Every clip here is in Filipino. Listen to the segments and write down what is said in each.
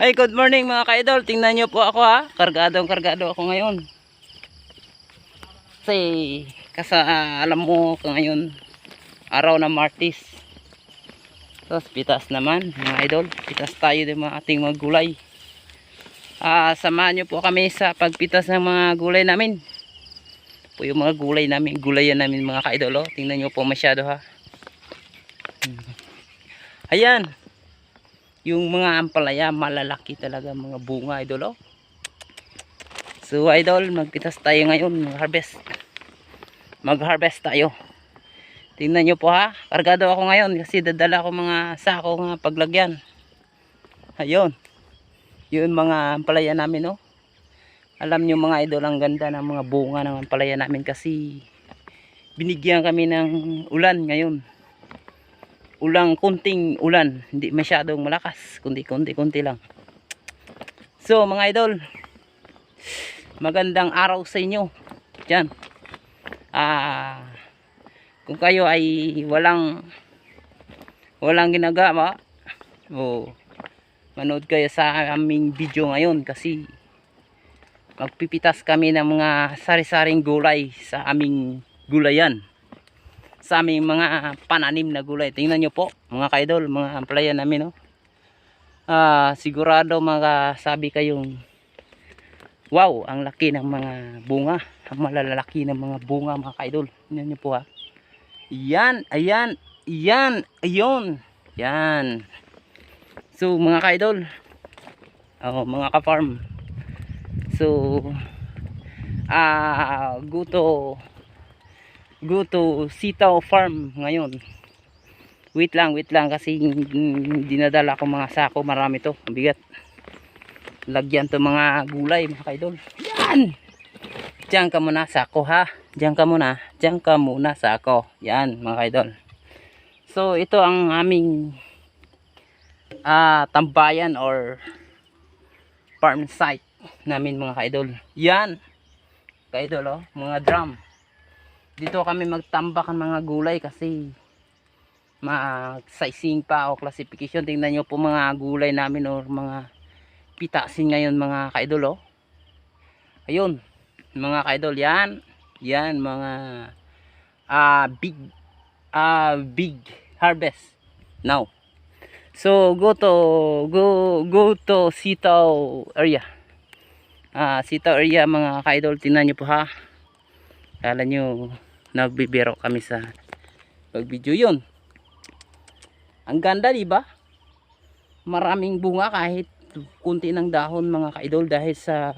Ay, good morning mga ka-idol. Tingnan nyo po ako ha. Kargadong kargado ako ngayon. Kasi, kasa, ah, alam mo ngayon, araw na Martis. Tapos, pitas naman mga idol. Pitas tayo din mga ating mga gulay. Ah, samahan nyo po kami sa pagpitas ng mga gulay namin. Po yung mga gulay namin, gulayan namin mga ka-idol. Oh. Tingnan nyo po masyado ha. Ayan yung mga ampalaya malalaki talaga mga bunga idol oh. so idol magpitas tayo ngayon mag harvest mag harvest tayo. Tingnan nyo po ha? Kargado ako ngayon kasi dadala ko mga sako nga paglagyan. Ayun. Yun mga ampalaya namin oh. alam nyo mga idol ang ganda ng mga bunga ng ampalaya namin kasi binigyan kami ng ulan ngayon ulang kunting ulan. Hindi masyadong malakas. Kundi kunti kunti lang. So mga idol magandang araw sa inyo. Dyan ah kung kayo ay walang walang ginagawa o manood kayo sa aming video ngayon kasi magpipitas kami ng mga sari-saring gulay sa aming gulayan sa aming mga pananim na gulay. Tingnan nyo po, mga kaidol, mga amplaya namin. No? Ah, sigurado makasabi kayong wow, ang laki ng mga bunga. Ang malalaki ng mga bunga, mga kaidol. Tingnan nyo po ha. Yan, ayan, yan, ayon. Yan. So, mga kaidol, oh, mga ka-farm. So, ah, guto go to Sitaw Farm ngayon. Wait lang, wait lang kasi dinadala ko mga sako, marami to, ang bigat. Lagyan to mga gulay, mga kaidol. Yan! Diyan ka muna sako ha. Diyan ka muna, diyan ka muna sako. Yan, mga kaidol. So, ito ang aming ah, tambayan or farm site namin mga kaidol. Yan! Kaidol oh, mga drum dito kami magtambak ng mga gulay kasi mag-sizing pa o classification. Tingnan nyo po mga gulay namin or mga pitasin ngayon mga kaidol oh. ayun mga kaidol yan. Yan mga uh, big uh, big harvest. Now so go to go go to sitaw area. Uh, sitaw area mga kaidol tingnan nyo po ha. Kala nyo nagbibiro kami sa pag video yun. Ang ganda di ba? Maraming bunga kahit kunti ng dahon mga kaidol dahil sa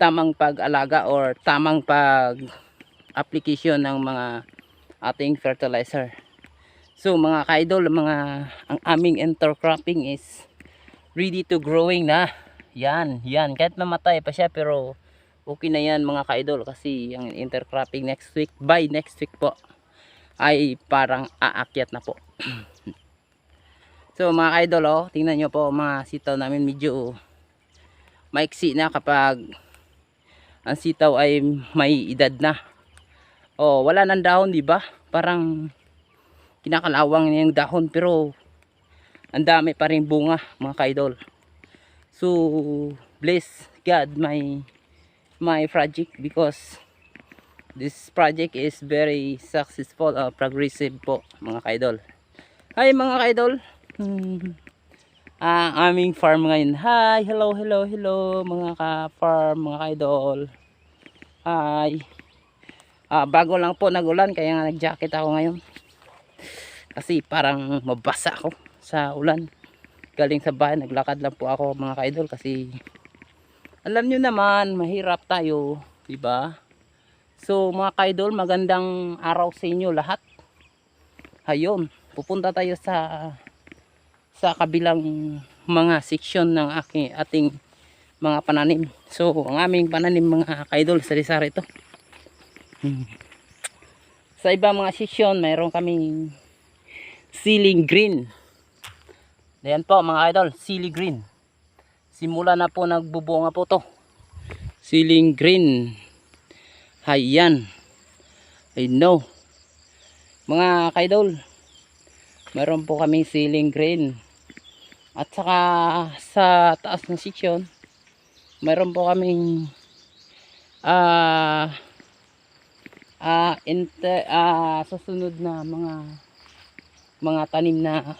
tamang pag-alaga or tamang pag application ng mga ating fertilizer. So mga kaidol mga ang aming intercropping is ready to growing na. Yan yan. Kahit mamatay pa siya pero okay na yan mga kaidol kasi ang intercropping next week by next week po ay parang aakyat na po. So mga kaidol oh, tingnan nyo po mga sitaw namin medyo maiksi na kapag ang sitaw ay may edad na. Oh wala nang dahon di ba? Parang kinakalawang niya yung dahon pero ang dami pa rin bunga mga kaidol. So bless God my my project because this project is very successful uh, progressive po mga kaidol. Hi mga kaidol. Hmm. ang aming farm ngayon. Hi hello hello hello mga ka-farm mga kaidol. Hi. Ah, bago lang po nagulan kaya nga nag-jacket ako ngayon. Kasi parang mabasa ako sa ulan. Galing sa bahay naglakad lang po ako mga kaidol kasi alam nyo naman mahirap tayo ba so mga kaidol magandang araw sa inyo lahat. Ayun pupunta tayo sa sa kabilang mga section ng aking ating mga pananim. So ang aming pananim mga kaidol sa sari ito hmm. sa ibang mga section mayroon kaming ceiling green. Ayan po mga idol, silly green simula na po nagbubunga po to. Ceiling green. Hayan I know. Mga kaidol meron po kaming ceiling green. At saka sa taas ng section, mayroon po kaming ah ah inte ah susunod na mga mga tanim na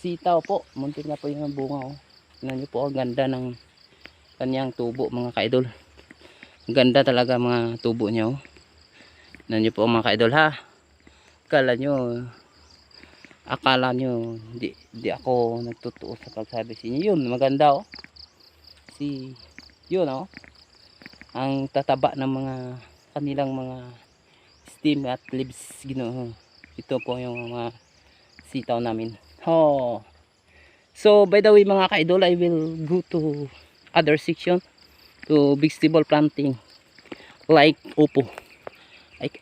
sitaw po. Muntik na po yung bunga oh. Tingnan niyo po ang ganda ng kanyang tubo mga kaidol. Ganda talaga mga tubo niya oh. Tingnan niyo po mga kaidol ha. Akala nyo akala nyo di, di ako nagtotoo sa pagsabi sa inyo. Yun, maganda oh. Si yun oh. Ang tataba ng mga kanilang mga stem at leaves gino. Ito po yung mga sitaw namin. Oh. So by the way mga ka-idol, I will go to other section to vegetable planting like upo. Like